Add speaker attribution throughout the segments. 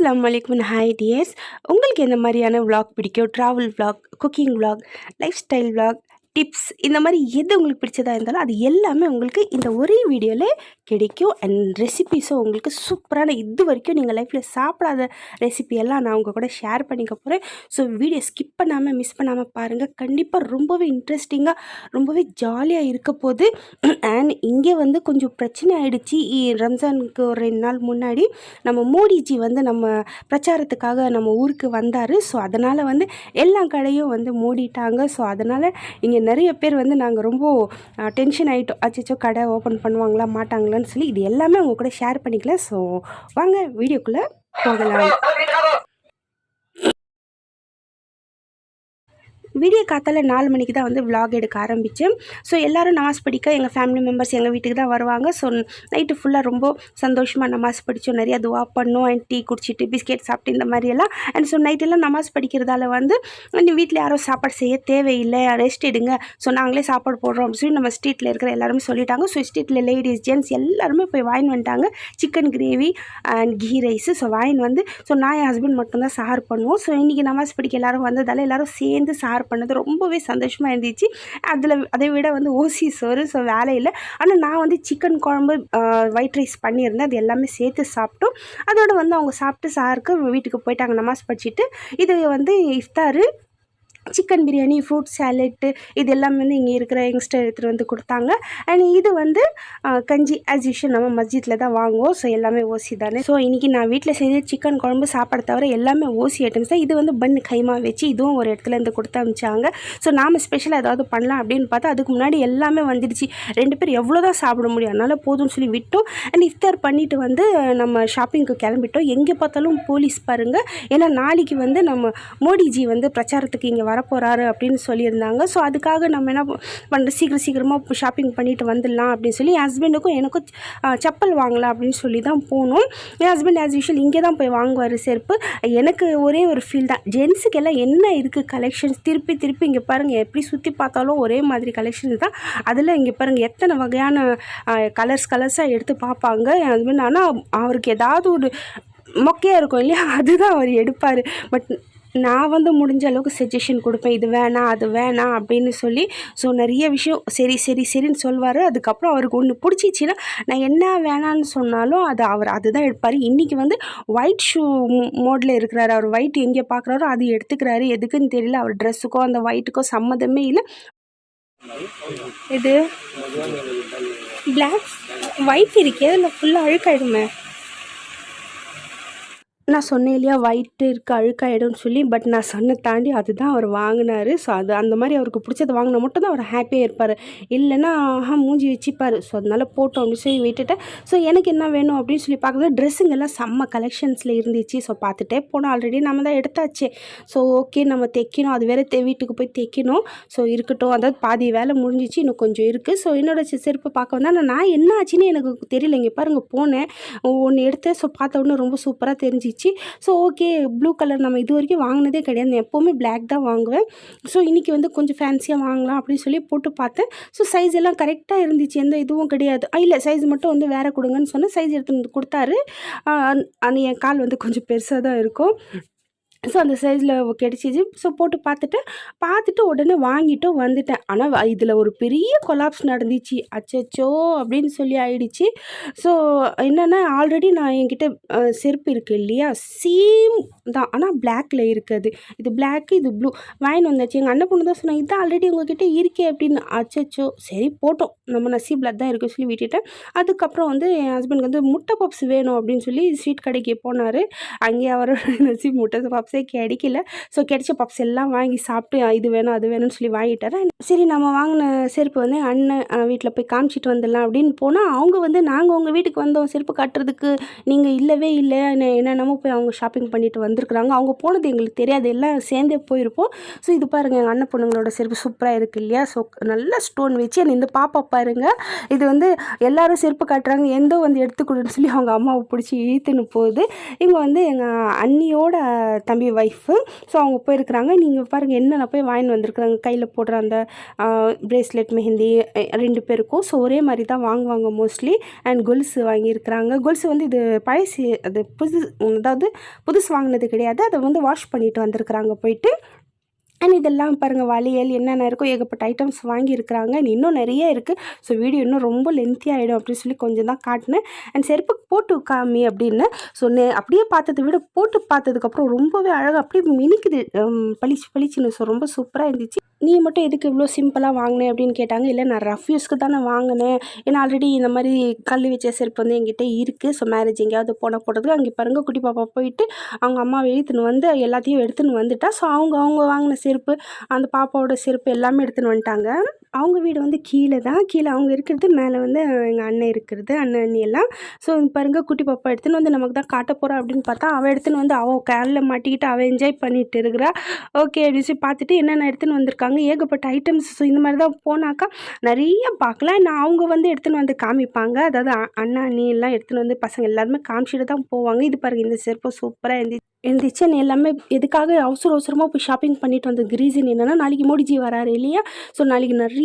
Speaker 1: அஸ்லாம் வலைக்கும் hi tears உங்களுக்கு எந்த மாதிரியான விளாக் பிடிக்கும்? Travel vlog cooking vlog lifestyle vlog tips இந்த மாதிரி எது உங்களுக்கு பிடிச்சதாக இருந்தாலும் அது எல்லாமே உங்களுக்கு இந்த ஒரே வீடியோவில் கிடைக்கும். அண்ட் ரெசிபிஸும் உங்களுக்கு சூப்பரான இது வரைக்கும் நீங்கள் லைஃப்பில் சாப்பிடாத ரெசிபியெல்லாம் நான் உங்கள் கூட ஷேர் பண்ணிக்க போகிறேன் ஸோ வீடியோ ஸ்கிப் பண்ணாமல் மிஸ் பண்ணாமல் பாருங்கள் கண்டிப்பாக ரொம்பவே இன்ட்ரெஸ்டிங்காக ரொம்பவே ஜாலியாக இருக்க போது அண்ட் இங்கே வந்து கொஞ்சம் பிரச்சனை ஆகிடுச்சு இ- ரம்ஜானுக்கு ஒரு ரெண்டு நாள் முன்னாடி நம்ம மோடிஜி வந்து நம்ம பிரச்சாரத்துக்காக நம்ம ஊருக்கு வந்தார். ஸோ அதனால் வந்து எல்லா கடையும் வந்து மூடிட்டாங்க. ஸோ அதனால் இங்கே நிறைய பேர் வந்து நாங்கள் ரொம்ப டென்ஷன் ஆகிட்டோம் அச்சோ கடை ஓப்பன் பண்ணுவாங்களா மாட்டாங்களான்னு சொல்லி இது எல்லாமே உங்கள் கூட ஷேர் பண்ணிக்கலாம் ஸோ வாங்க வீடியோக்குள்ளே போகலாம். விடிய காத்தால் நாலு மணிக்கு தான் வந்து விலாக் எடுக்க ஆரம்பித்தேன் ஸோ எல்லோரும் நமாஸ் படிக்க எங்கள் ஃபேமிலி மெம்பர்ஸ் எங்கள் வீட்டுக்கு தான் வருவாங்க. ஸோ நைட்டு ஃபுல்லாக ரொம்ப சந்தோஷமாக நமாஸ் படித்தோம் நிறையா துவா பண்ணோம். அண்ட் டீ குடிச்சிட்டு பிஸ்கெட் சாப்பிட்டு இந்த மாதிரியெல்லாம் அண்ட் ஸோ நைட்டெல்லாம் நமாஸ் படிக்கிறதால வந்து நீ வீட்டில் யாரும் சாப்பாடு செய்ய தேவையில்லை. ரெஸ்ட் எடுங்க. ஸோ நாங்களே சாப்பாடு போடுறோம் அப்படின்னு சொல்லி நம்ம ஸ்ட்ரீட்டில் இருக்கிற எல்லாருமே சொல்லிட்டாங்க. ஸோ ஸ்ட்ரீட்டில் லேடிஸ் ஜென்ட்ஸ் எல்லாருமே போய் வாங்கி வந்துட்டாங்க. Chicken gravy and ghee rice so வாங்கி வந்து ஸோ நான் என் ஹஸ்பண்ட் மட்டும்தான் சார் பண்ணுவோம். ஸோ இன்றைக்கி நமாஸ் படிக்க எல்லாரும் வந்ததால் எல்லாரும் சேர்ந்து சார் பண்ணது ரொம்பவே சந்தோஷமாக இருந்துச்சு. அதில் அதை விட வந்து ஓசி சோறு ஸோ வேலையில் ஆனால் நான் வந்து சிக்கன் குழம்பு ஒயிட் ரைஸ் பண்ணியிருந்தேன். அது எல்லாமே சேர்த்து சாப்பிட்டோம். அதோடு வந்து அவங்க சாப்பிட்டு சாருக்கு வீட்டுக்கு போயிட்டாங்க. நமாஸ் படிச்சுட்டு இது வந்து இஃப்தாரு சிக்கன் பிரியாணி ஃப்ரூட் சாலட்டு இது எல்லாமே வந்து இங்கே இருக்கிற யங்ஸ்டர் எடுத்துகிட்டு வந்து கொடுத்தாங்க. அண்ட் இது வந்து கஞ்சி ஆஸ் யூஷுவல் நம்ம மஸ்ஜித்தில் தான் வாங்குவோம். ஸோ எல்லாமே ஓசி தானே. ஸோ இன்றைக்கி நான் வீட்டில் செய்த சிக்கன் குழம்பு சாப்பாடு தவிர எல்லாமே ஓசி ஐட்டம்ஸ் தான். இது வந்து பன் கைமா வச்சு இதுவும் ஒரு இடத்துல இருந்து கொடுத்து அமிச்சாங்க ஸோ நாம் ஸ்பெஷலாக ஏதாவது பண்ணலாம் அப்படின்னு பார்த்தா அதுக்கு முன்னாடி எல்லாமே வந்துடுச்சு. ரெண்டு பேர் எவ்வளோ தான் சாப்பிட முடியும். அதனால் போதும்னு சொல்லி விட்டோம். அண்ட் இஃப்தார் பண்ணிவிட்டு வந்து நம்ம ஷாப்பிங்க்கு கிளம்பிட்டோம். எங்கே பார்த்தாலும் போலீஸ் பாருங்கள் ஏன்னா நாளைக்கு வந்து நம்ம மோடிஜி வந்து பிரச்சாரத்துக்கு இங்கே வரப்போகிறாரு அப்படின்னு சொல்லியிருந்தாங்க. ஸோ அதுக்காக நம்ம என்ன பண்ணுற சீக்கிரம் சீக்கிரமாக ஷாப்பிங் பண்ணிட்டு வந்துடலாம் அப்படின்னு சொல்லி என் ஹஸ்பண்டுக்கும் எனக்கும் செப்பல் வாங்கலாம் அப்படின்னு சொல்லி தான் போகணும் என் ஹஸ்பண்ட் ஆஸ் யூஷுவல் இங்கே தான் போய் வாங்குவார் செருப்பு. எனக்கு ஒரே ஒரு ஃபீல் தான். ஜென்ஸுக்கு எல்லாம் என்ன இருக்குது கலெக்ஷன்ஸ் திருப்பி திருப்பி இங்கே பாருங்கள் எப்படி சுற்றி பார்த்தாலும் ஒரே மாதிரி கலெக்ஷன்ஸ் தான். அதில் இங்கே பாருங்கள் எத்தனை வகையான கலர்ஸ் கலர்ஸாக எடுத்து பார்ப்பாங்க என் ஹஸ்பண்ட் ஆனால் அவருக்கு ஏதாவது ஒரு மொக்கையாக இருக்கும் இல்லையா? அதுதான் அவர் எடுப்பார். பட் நான் வந்து முடிஞ்ச அளவுக்கு சஜஷன் கொடுப்பேன். இது வேணாம் அது வேணாம் அப்படின்னு சொல்லி ஸோ நிறைய விஷயம் சரி சரி சரின்னு சொல்வார். அதுக்கப்புறம் அவருக்கு ஒன்று பிடிச்சிச்சின்னா நான் என்ன வேணான்னு சொன்னாலும் அது அவர் அதுதான் எடுப்பார். இன்றைக்கி வந்து ஒயிட் ஷூ மோடில் இருக்கிறாரு. அவர் ஒயிட் எங்கே பார்க்குறாரோ அது எடுத்துக்கிறாரு. எதுக்குன்னு தெரியல. அவர் ட்ரெஸ்ஸுக்கோ அந்த ஒயிட்டுக்கோ சம்மந்தமே இல்லை. இது பிளாக் ஒயிட் இருக்கே. அதில் ஃபுல்லாக அழுக்காயிடுமே. நான் சொன்னேன் இல்லையா ஒயிட்டு இருக்குது அழுக்காயிடும்னு சொல்லி பட் நான் சொன்ன தாண்டி அதுதான் அவர் வாங்கினாரு. ஸோ அது அந்த மாதிரி அவருக்கு பிடிச்சது வாங்கினா மட்டும் தான் அவர் ஹாப்பியாக இருப்பார். இல்லைன்னா ஆஹா மூஞ்சி வச்சுப்பார். ஸோ அதனால போட்டோம் அப்படின்னு சொல்லி விட்டுட்டேன். ஸோ எனக்கு என்ன வேணும் அப்படின்னு சொல்லி பார்க்கும்போது ட்ரெஸ்ஸுங்க எல்லாம் செம்ம கலெக்ஷன்ஸில் இருந்துச்சு. ஸோ பார்த்துட்டே போனோம். ஆல்ரெடி நம்ம தான் எடுத்தாச்சு. ஸோ ஓகே நம்ம தைக்கணும். அது வேறு வீட்டுக்கு போய் தைக்கணும். ஸோ இருக்கட்டும். அதாவது பாதி வேலை முடிஞ்சிச்சு. இன்னும் கொஞ்சம் இருக்குது ஸோ என்னோட செருப்பு பார்க்க வந்தால் நான் என்ன ஆச்சுன்னு எனக்கு தெரியல இங்கே பாருங்கள் போனேன். ஒன்று எடுத்தேன். ஸோ பார்த்த உடனே ரொம்ப சூப்பராக தெரிஞ்சிச்சு. ஸோ ஓகே ப்ளூ கலர் நம்ம இது வரைக்கும் வாங்கினதே கிடையாது. நான் எப்போவுமே பிளாக் தான் வாங்குவேன். ஸோ இன்றைக்கி வந்து கொஞ்சம் ஃபேன்சியாக வாங்கலாம் அப்படின்னு சொல்லி போட்டு பார்த்தேன். ஸோ சைஸ் எல்லாம் கரெக்டாக இருந்துச்சு. எந்த இதுவும் கிடையாது. இல்லை சைஸ் மட்டும் வந்து வேறு கொடுங்கன்னு சொன்னேன். சைஸ் எடுத்து வந்து கொடுத்தாரு. அந்- அந்த என் கால் வந்து கொஞ்சம் பெருசாக தான் இருக்கும். ஸோ அந்த சைஸில் கிடைச்சிச்சு ஸோ போட்டு பார்த்துட்டு பார்த்துட்டு உடனே வாங்கிட்டும் வந்துட்டேன். ஆனால் இதில் ஒரு பெரிய கொலாப்ஸ் நடந்துச்சு. அச்சச்சோ அப்படின்னு சொல்லி ஆயிடுச்சு. ஸோ என்னென்னா ஆல்ரெடி நான் என்கிட்ட செருப்பு இருக்குது இல்லையா? சேம் தான். ஆனால் பிளாக்ல இருக்குது. இது பிளாக்கு இது ப்ளூ வாங்கிட்டு வந்தாச்சு. எங்கள் அண்ணன் பொண்ணு தான் சொன்னாங்க இது ஆல்ரெடி உங்ககிட்ட இருக்கே அப்படின்னு. அச்சச்சோ. சரி போட்டோம். நம்ம நசீபில் தான் இருக்குன்னு சொல்லி விட்டுட்டேன். அதுக்கப்புறம் வந்து என் ஹஸ்பண்டுக்கு வந்து முட்டை பப்ஸ் வேணும் அப்படின்னு சொல்லி ஸ்வீட் கடைக்கு போனார். அங்கே அவரோட நசீப் முட்டை பப்ஸ் கிடைக்கல. ஸோ கிடைச்ச பப்ஸ் எல்லாம் வாங்கி சாப்பிட்டு இது வேணும் அது வேணும்னு சொல்லி வாங்கிட்டாரு. சரி நம்ம வாங்கின செருப்பு வந்து அண்ணன் வீட்டில் போய் காமிச்சிட்டு வந்துடலாம் அப்படின்னு போனால் அவங்க வந்து நாங்கள் உங்கள் வீட்டுக்கு வந்தோம். செருப்பு கட்டுறதுக்கு நீங்கள் இல்லவே இல்லை. என்னென்னமோ போய் அவங்க ஷாப்பிங் பண்ணிட்டு வந்திருக்குறாங்க. அவங்க போனது எங்களுக்கு தெரியாது. எல்லாம் சேர்ந்தே போயிருப்போம். ஸோ இது பாருங்கள் எங்கள் அண்ணன் பொண்ணுங்களோட செருப்பு சூப்பராக இருக்குது இல்லையா? ஸோ நல்ல ஸ்டோன் வச்சு அந்த இந்த பாப்பா பாருங்க இது வந்து எல்லாரும் செருப்பு காட்டுறாங்க. எந்தோ வந்து எடுத்துக்கொடுன்னு சொல்லி அவங்க அம்மாவை பிடிச்சி இழுத்துன்னு போகுது. இவங்க வந்து எங்கள் அண்ணியோட தம்பி தம்பி ஒய்ஃபு ஸோ அவங்க போயிருக்கிறாங்க. நீங்கள் பாருங்கள் என்னென்ன போய் வாங்கின்னு வந்திருக்குறாங்க. கையில் போடுற அந்த ப்ரேஸ்லெட் மெஹந்தி ரெண்டு பேருக்கும். ஸோ ஒரே மாதிரி தான் வாங்குவாங்க மோஸ்ட்லி அண்ட் கொலுசு வாங்கியிருக்கிறாங்க. கொலுசு வந்து இது பழசு அது புது அதாவது புதுசு வாங்கினது கிடையாது. அதை வந்து வாஷ் பண்ணிட்டு வந்திருக்கிறாங்க போயிட்டு. அண்ட் இதெல்லாம் பாருங்கள் வளையல் என்னென்ன இருக்கோ ஏகப்பட்ட ஐட்டம்ஸ் வாங்கியிருக்கிறாங்க. இன்னும் நிறைய இருக்குது ஸோ வீடியோ இன்னும் ரொம்ப லென்த்தியாக ஆகிடும் அப்படின்னு சொல்லி கொஞ்சம் தான் காட்டினேன். அண்ட் செருப்பு போட்டு காமி அப்படின்னு ஸோ நே அப்படியே பார்த்ததை விட போட்டு பார்த்ததுக்கப்புறம் ரொம்பவே அழகாக அப்படியே மினிக்குது. பளிச்சு பளிச்சுன்னு ஸோ ரொம்ப சூப்பராக இருந்துச்சு. நீ மட்டும் எதுக்கு இவ்வளோ சிம்பிளாக வாங்கினேன் அப்படின்னு கேட்டாங்க. இல்லை நான் ரஃப் யூஸ்க்கு தானே வாங்கினேன். ஏன்னா ஆல்ரெடி இந்த மாதிரி கல் வச்ச செருப்பு வந்து என்கிட்ட இருக்குது ஸோ மேரேஜ் எங்கேயாவது போனால் போட்டதுக்கு அங்கே பாருங்கள் குட்டி பாப்பா போயிட்டு அவங்க அம்மா எழுத்துன்னு வந்து எல்லாத்தையும் எடுத்துன்னு வந்துட்டா. ஸோ அவங்க அவங்க வாங்கின செருப்பு அந்த பாப்பாவோட செருப்பு எல்லாமே எடுத்துன்னு வந்துட்டாங்க. அவங்க வீடு வந்து கீழே தான். கீழே அவங்க இருக்கிறது மேலே வந்து எங்கள் அண்ணன் இருக்கிறது அண்ணன் அண்ணி எல்லாம். ஸோ பாருங்க குட்டி பாப்பா எடுத்துன்னு வந்து நமக்கு தான் காட்ட போகிறா அப்படின்னு பார்த்தா அவள் எடுத்துன்னு வந்து அவள் கேரில் மாட்டிக்கிட்டு அவள் என்ஜாய் பண்ணிட்டு இருக்கிறா. ஓகே அப்படின்னு சொல்லி பார்த்துட்டு என்னென்ன எடுத்துன்னு வந்திருக்காங்க. ஏகப்பட்ட ஐட்டம்ஸ் ஸோ இந்த மாதிரி தான் போனாக்கா நிறைய பார்க்கலாம். நான் அவங்க வந்து எடுத்துன்னு வந்து காமிப்பாங்க. அதாவது அண்ணா அண்ணி எல்லாம் எடுத்துன்னு வந்து பசங்க எல்லாருமே காமிச்சிட்டு தான் போவாங்க. இது பாருங்கள் இந்த செருப்பு சூப்பராக இருந்துச்சு இருந்துச்சு நீ எல்லாமே எதுக்காக அவசர அவசரமாக போய் ஷாப்பிங் பண்ணிட்டு வந்த ரீசன் என்னென்னா நாளைக்கு மோடிஜி வராரு இல்லையா? ஸோ நாளைக்கு நிறைய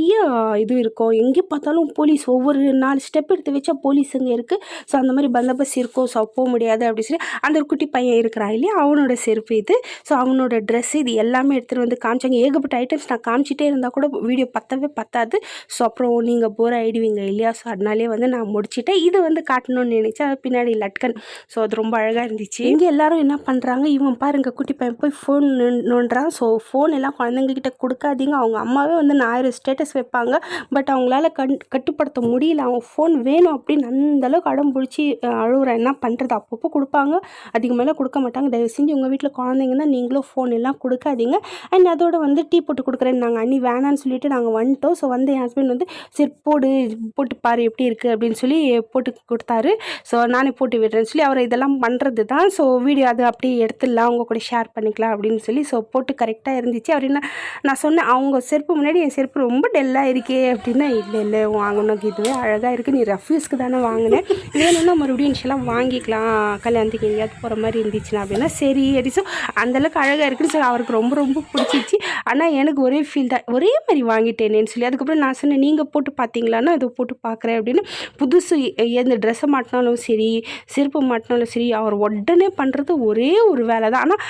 Speaker 1: இது இருக்கும். எங்கே பார்த்தாலும் போலீஸ் ஒவ்வொரு நாலு ஸ்டெப் எடுத்து வச்சா போலீஸ் இங்கே இருக்குது ஸோ அந்த மாதிரி பந்தோபஸ்து இருக்கும் ஸோ போக முடியாது அப்படின்னு சொல்லி அந்த ஒரு குட்டி பையன் இருக்கிறான் இல்லையா? அவனோட செருப்பு இது. ஸோ அவனோட ட்ரெஸ் இது எல்லாமே எடுத்துகிட்டு வந்து காமிச்சாங்க. ஏகப்பட்ட ஐட்டம்ஸ் நான் காமிச்சிட்டே இருந்தால் கூட வீடியோ பத்தவே பத்தாது. ஸோ அப்புறம் நீங்கள் போர் ஆகிடுவீங்க இல்லையா? ஸோ அதனாலே வந்து நான் முடிச்சிட்டேன். இது வந்து காட்டணும்னு நினச்சேன். அது பின்னாடி லட்கன். ஸோ அது ரொம்ப அழகாக இருந்துச்சு. இங்கே எல்லாரும் என்ன பண்ணுறாங்க இவன் பாருங்க குட்டி பையன் போய் ஃபோன் நோண்டுறான். ஸோ ஃபோன் எல்லாம் குழந்தைங்கக்கிட்ட கொடுக்காதீங்க. அவங்க அம்மாவே வந்து நான் ஆயிரம் ஸ்டேட்டஸ் வைப்பாங்க. பட் அவங்களால கண் கட்டுப்படுத்த முடியல. அவங்க ஃபோன் வேணும் அப்படின்னு அந்த அளவுக்கு அடம் பிடிச்சி அழுகுறான் என்ன பண்ணுறது அப்பப்போ கொடுப்பாங்க. அதுக்கு மேலே கொடுக்க மாட்டாங்க. தயவு செஞ்சு உங்கள் வீட்டில் குழந்தைங்க தான் நீங்களும் ஃபோன் எல்லாம் கொடுக்காதீங்க. அண்ட் அதோட வந்து டீ போட்டு கொடுக்குறேன் நாங்கள் அண்ணி வேணான்னு சொல்லிட்டு நாங்கள் வந்துட்டோம். ஸோ வந்து என் ஹஸ்பண்ட் வந்து சரி போடு போட்டு பாரு எப்படி இருக்குது அப்படின்னு சொல்லி போட்டு கொடுத்தாரு. ஸோ நானே போட்டு விடுறேன்னு சொல்லி அவர் இதெல்லாம் பண்ணுறது தான் ஸோ வீடியோ அது அப்படியே எடுத்துடலாம். அவங்க கூட ஷேர் பண்ணிக்கலாம் அப்படின்னு சொல்லி ஸோ போட்டு கரெக்டாக இருந்துச்சு. அவர் என்ன நான் சொன்னேன் அவங்க செருப்பு முன்னாடி என் செருப்பு ரொம்ப டெல்லாக இருக்கே அப்படின்னா இல்லை இல்லை வாங்கணும் இதுவே அழகாக இருக்குது நீ ரஃப்யூஸ்க்கு தானே வாங்கினேன் வேணும்னா மறுபடியும் இன்ஷெல்லாம் வாங்கிக்கலாம். கல்யாணத்துக்கு எங்கேயாவது போகிற மாதிரி இருந்துச்சுன்னா அப்படின்னா சரி அப்படி ஸோ அந்தளவுக்கு அழகாக இருக்குன்னு சொல்லி அவருக்கு ரொம்ப ரொம்ப பிடிச்சிச்சு ஆனால் எனக்கு ஒரே ஃபீல் தான். ஒரே மாதிரி வாங்கிட்டேனேன்னு சொல்லி அதுக்கப்புறம் நான் சொன்னேன் நீங்கள் போட்டு பார்த்தீங்களான்னா அதை போட்டு பார்க்குறேன் அப்படின்னு. புதுசு எந்த ட்ரெஸ்ஸை மாட்டினாலும் சரி செருப்பு மாட்டினாலும் சரி அவர் உடனே பண்ணுறது ஒரே ஒரு வேலை தான். ஆனால்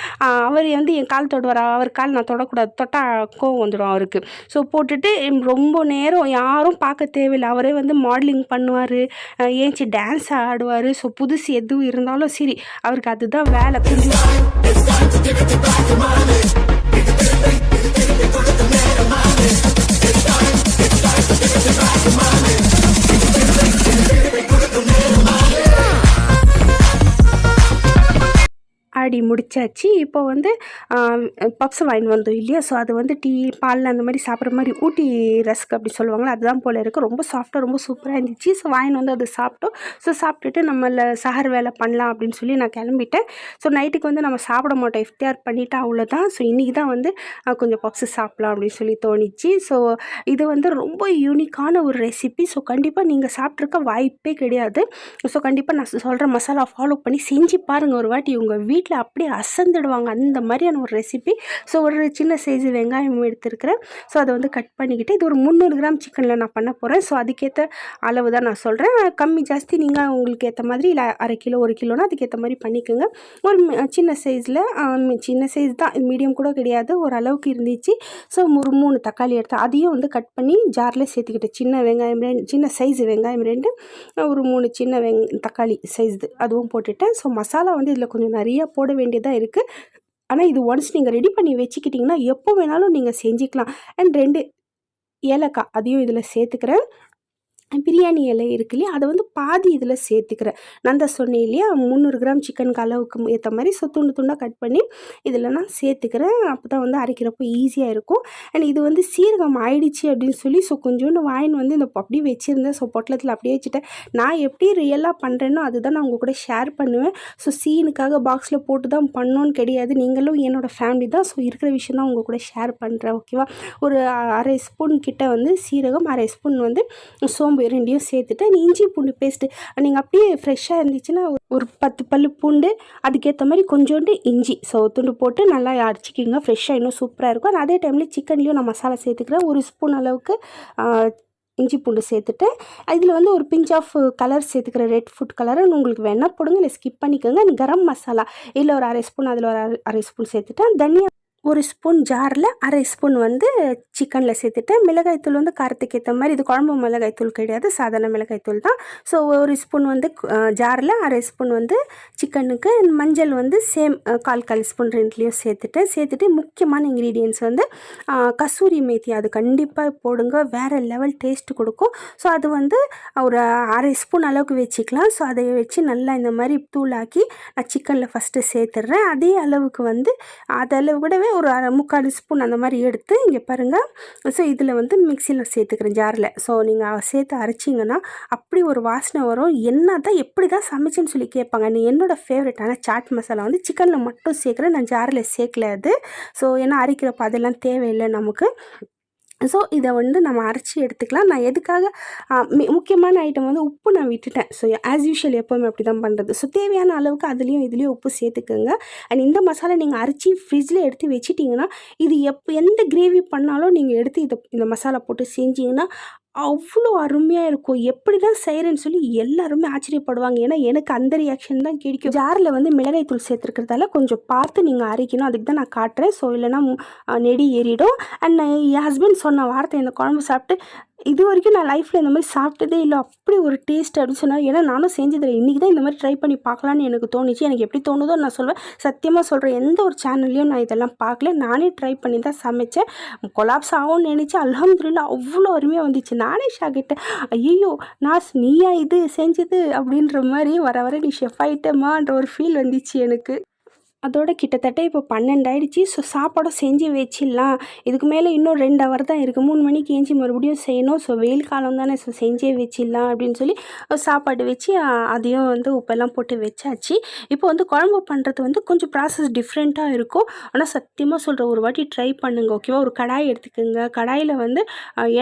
Speaker 1: அவர் வந்து என் கால் தொடுவார்? அவர் கால் நான் தொடக்கூடாது. தொட்டால் கோவம் வந்துடும் அவருக்கு. ஸோ போட்டுட்டு ரொம்ப நேரம் யாரும் பார்க்க தேவையில்லை. அவரே வந்து மாடலிங் பண்ணுவார். ஏஞ்சி டான்ஸ் ஆடுவார். ஸோ புதுசு எதுவும் இருந்தாலும் சரி அவருக்கு அதுதான் வேலை. கொஞ்சம் ஆடி முடிச்சாச்சு. இப்போ வந்து பப்ஸ் வாங்கிட்டு வந்தோம் இல்லையா? ஸோ அது வந்து டீ பாலில் அந்த மாதிரி சாப்பிட்ற மாதிரி ஊட்டி ரஸ்க் அப்படி சொல்லுவாங்களே அதுதான் போல் இருக்குது ரொம்ப சாஃப்டாக ரொம்ப சூப்பராக இருந்துச்சு. ஸோ வாங்கிட்டு வந்து அது சாப்பிட்டோம். ஸோ சாப்பிட்டுட்டு நம்மள சஹர் வேலை பண்ணலாம் அப்படின்னு சொல்லி நான் கிளம்பிட்டேன். ஸோ நைட்டுக்கு வந்து நம்ம சாப்பிட மாட்டோம். இஃப்தியார் பண்ணிவிட்டு அவ்வளோதான் ஸோ இன்றைக்கி தான் வந்து கொஞ்சம் பப்ஸ் சாப்பிட்லாம் அப்படின்னு சொல்லி தோணிச்சு. ஸோ இது வந்து ரொம்ப யூனிக்கான ஒரு ரெசிபி ஸோ கண்டிப்பாக நீங்கள் சாப்பிட்ருக்க வாய்ப்பே கிடையாது. ஸோ கண்டிப்பாக நான் சொல்கிற மசாலா ஃபாலோ பண்ணி செஞ்சு பாருங்கள் ஒரு வாட்டி உங்கள் வீட்டில் அப்படியே அசந்துடுவாங்க. அந்த மாதிரியான ஒரு ரெசிபி ஸோ ஒரு சின்ன சைஸ் வெங்காயம் எடுத்துருக்கிறேன். ஸோ அதை வந்து கட் பண்ணிக்கிட்டு இது ஒரு முந்நூறு கிராம் சிக்கனில் நான் பண்ண போகிறேன் ஸோ அதுக்கேற்ற அளவு தான் நான் சொல்கிறேன் கம்மி ஜாஸ்தி நீங்கள் உங்களுக்கு ஏற்ற மாதிரி இல்லை அரை கிலோ ஒரு கிலோனா அதுக்கேற்ற மாதிரி பண்ணிக்கோங்க. ஒரு சின்ன சைஸில் சின்ன சைஸ் தான். மீடியம் கூட கிடையாது. ஓரளவுக்கு இருந்துச்சு. ஸோ ஒரு மூணு தக்காளி எடுத்து அதையும் வந்து கட் பண்ணி ஜாரில் சேர்த்துக்கிட்டேன். சின்ன வெங்காயம் ரெண்டு சின்ன சைஸ் வெங்காயம் ரெண்டு ஒரு மூணு சின்ன வெங் தக்காளி சைஸ் அதுவும் போட்டுட்டேன். ஸோ மசாலா வந்து இதில் கொஞ்சம் நிறையா போட வேண்டியதாக இருக்குது ஆனால் இது ஒன்ஸ் நீங்கள் ரெடி பண்ணி வச்சுக்கிட்டிங்கன்னா எப்போ வேணாலும் நீங்கள் செஞ்சுக்கலாம். அண்ட் ரெண்டு ஏலக்காய் அதையும் இதில் சேர்த்துக்கிறேன். பிரியாணி இலை இருக்கு இல்லையா? அதை வந்து பாதி இதில் சேர்த்துக்கிறேன். நான் தான் சொன்னேன் இல்லையா? முந்நூறு கிராம் சிக்கனுக்கு அளவுக்கு ஏற்ற மாதிரி ஸோ துண்டு துண்டாக கட் பண்ணி இதில் நான் சேர்த்துக்கிறேன். அப்போ தான் வந்து அரைக்கிறப்போ ஈஸியாக இருக்கும். அண்ட் இது வந்து சீரகம் ஆயிடுச்சு அப்படின்னு சொல்லி ஸோ கொஞ்சோண்டு வாயின் வந்து இந்த அப்படியே வச்சுருந்தேன். ஸோ பொட்டலத்தில் அப்படியே வச்சுட்டேன். நான் எப்படி ரியலாக பண்ணுறேனோ அதுதான் நான் உங்கள் கூட ஷேர் பண்ணுவேன். ஸோ சீனுக்காக பாக்ஸில் போட்டு தான் பண்ணோன்னு கிடையாது. நீங்களும் என்னோடய ஃபேமிலி தான். ஸோ இருக்கிற விஷயம் தான் உங்கள் கூட ஷேர் பண்ணுறேன் ஓகேவா ஒரு அரை ஸ்பூன் கிட்ட வந்து சீரகம் அரை ஸ்பூன் வந்து சோம்பு கிராம்பு ரெண்டையும் சேர்த்துட்டு அந்த இஞ்சி பூண்டு பேஸ்ட்டு நீங்கள் அப்படியே ஃப்ரெஷ்ஷாக இருந்துச்சுன்னா ஒரு- பத்து பல்லு பூண்டு அதுக்கேற்ற மாதிரி கொஞ்சோண்டு இஞ்சி. ஸோ துண்டு போட்டு நல்லா அரைச்சிக்கிங்க. ஃப்ரெஷ்ஷாக இன்னும் சூப்பராக இருக்கும். அதே டைமில் சிக்கன்லேயும் நான் மசாலா சேர்த்துக்கிறேன். ஒரு ஸ்பூன் அளவுக்கு இஞ்சி பூண்டு சேர்த்துட்டு இதில் வந்து ஒரு பிஞ்ச் ஆஃப் கலர் சேர்த்துக்கிறேன். ரெட் ஃபுட் கலர் உங்களுக்கு வேணால் போடுங்க. இல்லை ஸ்கிப் பண்ணிக்கோங்க. கரம் மசாலா இதில் ஒரு அரை ஸ்பூன் அதில் ஒரு அரை அரை ஸ்பூன் சேர்த்துட்டேன் தனியாக ஒரு ஸ்பூன் ஜாரில் அரை ஸ்பூன் வந்து சிக்கனில் சேர்த்துட்டு மிளகாய்த்தூள் வந்து காரத்துக்கு ஏற்ற மாதிரி இது குழம்பு மிளகாய்த்தூள் கிடையாது சாதாரண மிளகாய்த்தூள் தான். ஸோ ஒரு ஸ்பூன் வந்து ஜாரில் அரை ஸ்பூன் வந்து சிக்கனுக்கு மஞ்சள் வந்து சேம் கால் கால் ஸ்பூன் ரெண்டுலேயும் சேர்த்துட்டு சேர்த்துட்டு முக்கியமான இன்க்ரீடியன்ஸ் வந்து கசூரி மேத்தி அது கண்டிப்பாக போடுங்க வேறு லெவல் டேஸ்ட் கொடுக்கும். ஸோ அது வந்து ஒரு அரை ஸ்பூன் அளவுக்கு வச்சுக்கலாம். ஸோ அதை வச்சு நல்லா இந்த மாதிரி தூளாக்கி நான் சிக்கனில் ஃபஸ்ட்டு சேர்த்துட்றேன். அதே அளவுக்கு வந்து அதில் கூடவே ஒரு அரை முக்கால் ஸ்பூன் அந்த மாதிரி எடுத்து இங்கே பாருங்கள் ஸோ இதில் வந்து மிக்சியில் சேர்த்துக்கிறேன் ஜாரில். ஸோ நீங்கள் சேர்த்து அரைச்சிங்கன்னா அப்படி ஒரு வாசனை வரும். என்ன தான் எப்படி தான் சமைச்சேன்னு சொல்லி கேட்பாங்க. நீ என்னோடய ஃபேவரட்டான சாட் மசாலா வந்து சிக்கனில் மட்டும் சேர்க்குறேன் நான் ஜாரில் சேர்க்கல அது. ஸோ ஏன்னா அரைக்கிறப்ப அதெல்லாம் தேவையில்லை நமக்கு. ஸோ இதை வந்து நம்ம அரைச்சி எடுத்துக்கலாம். நான் எதுக்காக முக்கியமான ஐட்டம் வந்து உப்பு நான் விட்டுட்டேன். ஸோ ஆஸ் யூஷுவல் எப்போவுமே அப்படி தான் பண்ணுறது ஸோ தேவையான அளவுக்கு அதுலேயும் இதுலேயும் உப்பு சேர்த்துக்கோங்க. அண்ட் இந்த மசாலா நீங்கள் அரைச்சி ஃப்ரிட்ஜில் எடுத்து வச்சிட்டிங்கன்னா இது எப்போ எந்த கிரேவி பண்ணாலும் நீங்கள் எடுத்து இதை இந்த மசாலா போட்டு செஞ்சீங்கன்னா அவ்வளோ அருமையாக இருக்கும். எப்படி தான் செய்கிறேன்னு சொல்லி எல்லாருமே ஆச்சரியப்படுவாங்க. ஏன்னா எனக்கு அந்த ரியாக்ஷன் தான் கிடைக்கும். ஜாரில் வந்து மிளகாய் தூள் சேர்த்துருக்கிறதால கொஞ்சம் பார்த்து நீங்கள் அரைக்கணும். அதுக்கு தான் நான் காட்டுறேன். ஸோ இல்லைன்னா நெடி ஏறிடும். அண்ட் என் ஹஸ்பண்ட் சொன்ன வார்த்தை இந்த குழம்பு சாப்பிட்டு இது வரைக்கும் நான் லைஃப்பில் இந்த மாதிரி சாப்பிட்டதே இல்லை. அப்படி ஒரு டேஸ்ட் அப்படின்னு சொன்னார் ஏன்னா நானும் செஞ்சதில்லை. இன்றைக்கி தான் இந்த மாதிரி ட்ரை பண்ணி பார்க்கலான்னு எனக்கு தோணுச்சு. எனக்கு எப்படி தோணுதோ நான் சொல்வேன். சத்தியமாக சொல்கிறேன் எந்த ஒரு சேனல்லையும் நான் இதெல்லாம் பார்க்கல. நானே ட்ரை பண்ணி தான் சமைச்சேன். கொலாப்ஸ் ஆகும்னு நினச்சி அல்ஹம்துலில்லா அவ்வளோ அருமையாக வந்துச்சு. நானே ஷாக்கிட்டேன் ஐயோ நான் நீயா இது செஞ்சது அப்படின்ற மாதிரி வர வர நீ ஷெஃப் ஆகிட்டேமான்ற ஒரு ஃபீல் வந்துச்சு எனக்கு. அதோட கிட்டத்தட்ட இப்போ பன்னெண்டாயிடுச்சு. ஸோ சாப்பாடும் செஞ்சு வச்சிடலாம். இதுக்கு மேலே இன்னும் ரெண்டு ஹவர் தான் இருக்குது மூணு மணிக்கு ஏஞ்சி மறுபடியும் செய்யணும். ஸோ வெயில் காலம் தானே. ஸோ செஞ்சே வச்சிடலாம் அப்படின்னு சொல்லி சாப்பாடு வச்சு அதையும் வந்து உப்பெல்லாம் போட்டு வச்சாச்சு. இப்போ வந்து குழம்பு பண்ணுறது வந்து கொஞ்சம் ப்ராசஸ் டிஃப்ரெண்ட்டாக இருக்கும். ஆனால் சத்தியமாக சொல்கிற ஒரு வாட்டி ட்ரை பண்ணுங்க ஓகேவா ஒரு கடாய் எடுத்துக்கோங்க. கடாயில் வந்து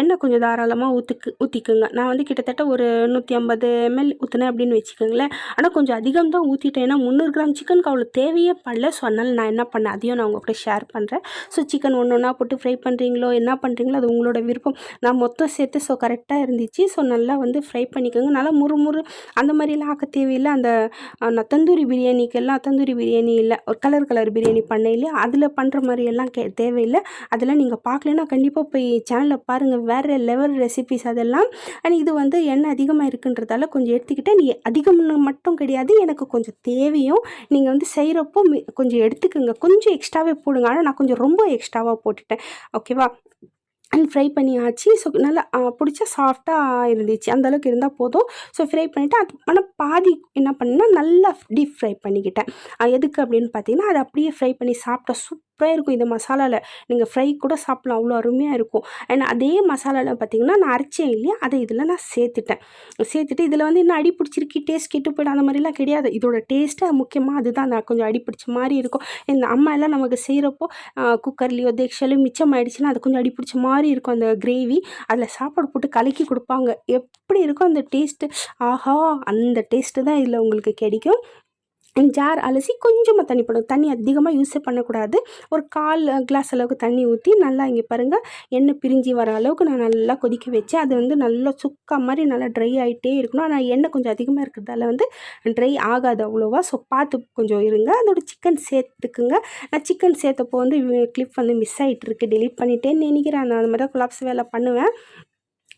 Speaker 1: எண்ணெய் கொஞ்சம் தாராளமாக ஊற்றுக்கு ஊற்றிக்குங்க நான் வந்து கிட்டத்தட்ட ஒரு நூற்றி ஐம்பது எம்எல் ஊற்றுனேன் அப்படின்னு வச்சுக்கோங்களேன். ஆனால் கொஞ்சம் அதிகம் தான் ஊற்றிட்டேன் ஏன்னா முந்நூறு கிராம் சிக்கனுக்கு அவ்வளோ தேவையே பண்ணல. ஸோ அதனால் நான் என்ன பண்ணேன்? அதையும் நான் உங்கள்கிட்ட ஷேர் பண்ணுறேன் ஸோ சிக்கன் ஒன்று ஒன்றா போட்டு ஃப்ரை பண்ணுறீங்களோ என்ன பண்ணுறீங்களோ அது உங்களோட விருப்பம். நான் மொத்தம் சேர்த்து ஸோ கரெக்டாக இருந்துச்சு. ஸோ நல்லா வந்து ஃப்ரை பண்ணிக்கோங்க. நல்லா முறு முறு அந்த மாதிரிலாம் ஆக்க தேவையில்லை. அந்த நான் தந்தூரி பிரியாணிக்கெல்லாம் தந்தூரி பிரியாணி இல்லை. ஒரு கலர் கலர் பிரியாணி பண்ணையிலே அதில் பண்ணுற மாதிரி எல்லாம் கே தேவையில்லை. அதெல்லாம் நீங்கள் பார்க்கலன்னா கண்டிப்பாக போய் சேனலில் பாருங்கள் வேறு லெவல் ரெசிபிஸ் அதெல்லாம். அண்ட் இது வந்து எண்ணெய் அதிகமாக இருக்குன்றதால கொஞ்சம் எடுத்துக்கிட்டேன். நீ அதிகம்னு மட்டும் கிடையாது. எனக்கு கொஞ்சம் தேவையும். நீங்கள் வந்து செய்கிறப்போ கொஞ்சம் எடுத்துக்கோங்க. கொஞ்சம் எக்ஸ்ட்ராவே போடுங்க. ஆனால் நான் கொஞ்சம் ரொம்ப எக்ஸ்ட்ராவாக போட்டுட்டேன். ஓகேவா அண்ட் ஃப்ரை பண்ணியாச்சு. ஸோ நல்லா பிடிச்சா சாஃப்டாக இருந்துச்சு. அந்த அளவுக்கு இருந்தால் போதும். ஸோ ஃப்ரை பண்ணிவிட்டு அது ஆனால் பாதி என்ன பண்ணேன்னா நல்லா டீப் ஃப்ரை பண்ணிக்கிட்டேன். எதுக்கு அப்படின்னு பார்த்தீங்கன்னா அதை அப்படியே ஃப்ரை பண்ணி சாப்பிட்டா சூப்பராக இருக்கும் இந்த மசாலாவில் நீங்கள் ஃப்ரை கூட சாப்பிடலாம். அவ்வளோ அருமையாக இருக்கும். அண்ட் அதே மசாலாவில் பார்த்தீங்கன்னா நான் அரைச்சேன் இல்லையா? அதை இதில் நான் சேர்த்துட்டேன். சேர்த்துட்டு இதில் வந்து இன்னும் அடி பிடிச்சிருக்கி டேஸ்ட் கெட்டு போயிடும். அந்த மாதிரிலாம் கிடையாது. இதோட டேஸ்ட்டு முக்கியமாக அதுதான். நான் கொஞ்சம் அடி பிடிச்ச மாதிரி இருக்கும். இந்த அம்மா எல்லாம் நமக்கு செய்கிறப்போ குக்கர்லேயோ தேக்ஷாலையோ மிச்சம் ஆயிடுச்சுன்னா அது கொஞ்சம் அடி பிடிச்ச மாதிரி இருக்கும் அந்த கிரேவி அதில் சாப்பாடு போட்டு கலக்கி கொடுப்பாங்க. எப்படி இருக்கும் அந்த டேஸ்ட்டு ஆஹா! அந்த டேஸ்ட்டு தான் இதில் உங்களுக்கு கிடைக்கும். ஜார் அலசி கொஞ்சமாக தண்ணி போடணும். தண்ணி அதிகமாக யூஸே பண்ணக்கூடாது. ஒரு கால் கிளாஸ் அளவுக்கு தண்ணி ஊற்றி நல்லா இங்கே பாருங்கள் எண்ணெய் பிரிஞ்சு வர அளவுக்கு நான் நல்லா கொதிக்க வச்சேன் அது வந்து நல்லா சுக்கா மாதிரி நல்லா ட்ரை ஆகிட்டே இருக்கணும். ஆனால் எண்ணெய் கொஞ்சம் அதிகமாக இருக்கிறதால வந்து ட்ரை ஆகாது அவ்வளோவா. ஸோ பார்த்து கொஞ்சம் இருங்க. அதோட சிக்கன் சேர்த்துக்குங்க. நான் சிக்கன் சேர்த்தப்போ வந்து கிளிப் வந்து மிஸ் ஆகிட்டு இருக்கு delete பண்ணிட்டேன்னு நினைக்கிறேன். நான் அந்த மாதிரி தான் குலாப்ஸ் வேலை பண்ணுவேன்.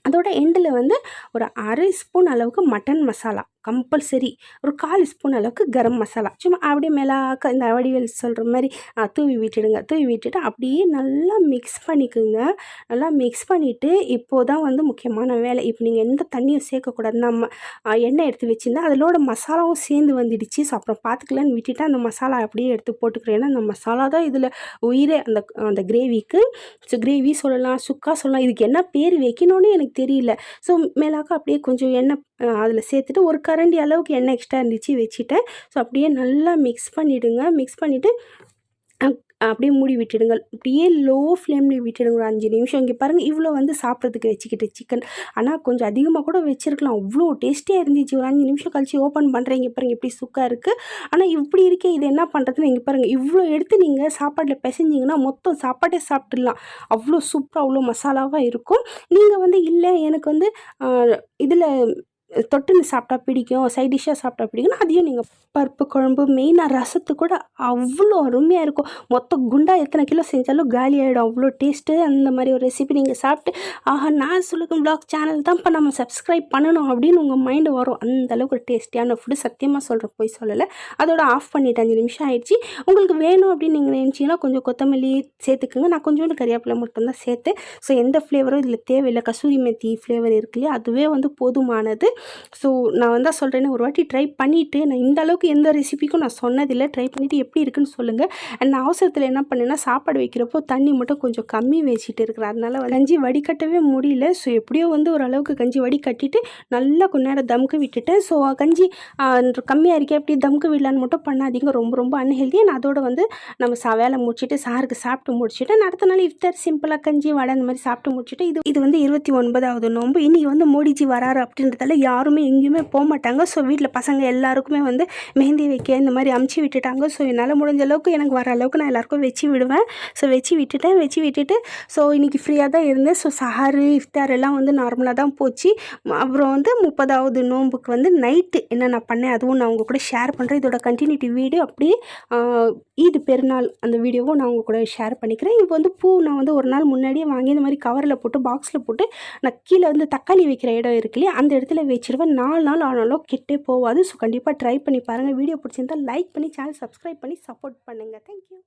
Speaker 1: அதோட எண்டில் வந்து ஒரு அரை ஸ்பூன் அளவுக்கு மட்டன் மசாலா கம்பல்சரி ஒரு கால் ஸ்பூன் அளவுக்கு கரம் மசாலா. சும்மா அப்படியே மேலாக்க இந்த வடிவேல் சொல்கிற மாதிரி தூவி விட்டுடுங்க. தூவி விட்டுட்டு அப்படியே நல்லா மிக்ஸ் பண்ணிக்கோங்க. நல்லா மிக்ஸ் பண்ணிவிட்டு இப்போ தான் வந்து முக்கியமான வேலை. இப்போ நீங்கள் எந்த தண்ணியும் சேர்க்கக்கூடாது. நம்ம எண்ணெய் எடுத்து வச்சுருந்தா அதோட மசாலாவும் சேர்ந்து வந்துடுச்சு. ஸோ அப்புறம் பார்த்துக்கலான்னு விட்டுட்டு அந்த மசாலா அப்படியே எடுத்து போட்டுக்கிறேன். ஏன்னா அந்த மசாலா தான் இதில் உயிரே அந்த அந்த கிரேவிக்கு ஸோ கிரேவி சொல்லலாம் சுக்கா சொல்லலாம். இதுக்கு என்ன பேர் வைக்கணும்னு எனக்கு தெரியல. ஸோ மேலாக்க அப்படியே கொஞ்சம் எண்ணெய் அதில் சேர்த்துட்டு ஒரு கரண்டி அளவுக்கு எண்ணெய் எக்ஸ்ட்ரா இருந்துச்சு வச்சுட்டேன். ஸோ அப்படியே நல்லா மிக்ஸ் பண்ணிவிடுங்க மிக்ஸ் பண்ணிவிட்டு அப்படியே மூடி விட்டுடுங்க. அப்படியே லோ ஃப்ளேமில் விட்டுடுங்க ஒரு அஞ்சு நிமிஷம். இங்கே பாருங்கள் இவ்வளோ வந்து சாப்பிட்றதுக்கு வச்சுக்கிட்டு சிக்கன் ஆனால் கொஞ்சம் அதிகமாக கூட வச்சுருக்கலாம். அவ்வளோ டேஸ்டியாக இருந்துச்சு. ஒரு அஞ்சு நிமிஷம் கழிச்சு ஓப்பன் பண்ணுறேன் இங்கே பாருங்கள் எப்படி சுக்காக இருக்குது ஆனால் இப்படி இருக்கே இது என்ன பண்ணுறதுன்னு இங்கே பாருங்கள் இவ்வளோ எடுத்து நீங்கள் சாப்பாட்டில் பிசைஞ்சிங்கன்னா மொத்தம் சாப்பாட்டே சாப்பிட்டுடலாம். அவ்வளோ சூப்பராக அவ்வளோ மசாலாவாக இருக்கும். நீங்கள் வந்து இல்லை எனக்கு வந்து இதில் தொட்டுன்னு சாப்பிட்டா பிடிக்கும் சைட் டிஷ்ஷாக சாப்பிட்டா பிடிக்கும்னா அதையும் நீங்கள் பருப்பு குழம்பு மெயினாக ரசத்து கூட அவ்வளோ அருமையாக இருக்கும். மொத்த குண்டாக எத்தனை கிலோ செஞ்சாலும் காலி ஆகிடும் அவ்வளோ டேஸ்ட்டு அந்த மாதிரி ஒரு ரெசிபி நீங்கள் சாப்பிட்டு ஆஹா நான் சொல்லுக்கும் ப்ளாக் சேனல் தான் இப்போ நம்ம சப்ஸ்கிரைப் பண்ணணும் அப்படின்னு உங்கள் மைண்டு வரும். அந்தளவுக்கு ஒரு டேஸ்டியான ஃபுட்டு சத்தியமாக சொல்கிறேன் போய் சொல்லலை. அதோட ஆஃப் பண்ணிவிட்டு அஞ்சு நிமிஷம் ஆயிடுச்சு. உங்களுக்கு வேணும் அப்படின்னு நீங்கள் நினச்சிங்கன்னா கொஞ்சம் கொத்தமல்லி சேர்த்துக்குங்க. நான் கொஞ்சோண்டு கறிவேப்பிலை மட்டும்தான் சேர்த்து ஸோ எந்த ஃப்ளேவரும் இதில் தேவையில்லை. கசூரி மெத்தி ஃப்ளேவர் இருக்கு இல்லையா அதுவே வந்து போதுமானது. ஸோ நான் வந்து சொல்கிறேன்னு ஒரு வாட்டி ட்ரை பண்ணிவிட்டு நான் இந்த அளவுக்கு எந்த ரெசிபிக்கும் நான் சொன்னதில்லை. ட்ரை பண்ணிவிட்டு எப்படி இருக்குன்னு சொல்லுங்கள் அண்ட் நான் அவசரத்தில் என்ன பண்ணேன்னா சாப்பாடு வைக்கிறப்போ தண்ணி மட்டும் கொஞ்சம் கம்மி வச்சுட்டு இருக்கிறேன். அதனால கஞ்சி வடிகட்டவே முடியல. ஸோ எப்படியோ வந்து ஓரளவுக்கு கஞ்சி வடிகட்டிட்டு நல்லா கொஞ்ச நேரம் தம்க்கு விட்டுட்டேன். ஸோ கஞ்சி கம்மியாக இருக்கே அப்படி தம்க்கு விடலான்னு மட்டும் பண்ணாதீங்க. ரொம்ப ரொம்ப அன்ஹெல்தி நான் அதோட வந்து நம்ம சா வேலை முடிச்சுட்டு சாருக்கு சாப்பிட்டு முடிச்சுட்டு நான் அடுத்த நாள் இஃப்தார் சிம்பிளாக கஞ்சி வடை அந்த மாதிரி சாப்பிட்டு முடிச்சுட்டு இது இது வந்து இருபத்தி ஒன்பதாவது நோம்பு. இன்னைக்கு வந்து மோடிஜி வராரு அப்படின்றதால யாருமே எங்கேயுமே போக மாட்டாங்க ஸோ வீட்டில் பசங்க எல்லாருக்குமே வந்து மெஹந்தி வைக்க இந்த மாதிரி அமுச்சு விட்டுட்டாங்க. ஸோ என்னால் முடிஞ்ச அளவுக்கு எனக்கு வர அளவுக்கு நான் எல்லாருக்கும் வச்சு விடுவேன். ஸோ வச்சு விட்டுட்டேன். வச்சு விட்டுட்டு ஸோ இன்றைக்கி ஃப்ரீயாக தான் இருந்தேன். ஸோ சஹாரு இஃப்தார் எல்லாம் வந்து நார்மலாக தான் போச்சு. அப்புறம் வந்து முப்பதாவது நோன்புக்கு வந்து நைட்டு என்ன நான் பண்ணேன் அதுவும் நான் உங்கள் கூட ஷேர் பண்ணுறேன் இதோட கண்டினியூட்டி வீடியோ அப்படியே ஈது பெருநாள் அந்த வீடியோவும் நான் உங்கள் கூட ஷேர் பண்ணிக்கிறேன். இப்போ வந்து பூ நான் வந்து ஒரு நாள் முன்னாடியே வாங்கி இந்த மாதிரி கவரில் போட்டு பாக்ஸில் போட்டு நான் கீழே வந்து தக்காளி வைக்கிற இடம் இருக்கு இல்லையா அந்த இடத்துல வச்சிருவேன். நாலு நாள் ஆனாலும் கெட்டே போகாது. ஸோ கண்டிப்பாக ட்ரை பண்ணி பாருங்கள் வீடியோ பிடிச்சிருந்தால் லைக் பண்ணி சேனல் சப்ஸ்கிரைப் பண்ணி சப்போர்ட் பண்ணுங்கள் தேங்க்யூ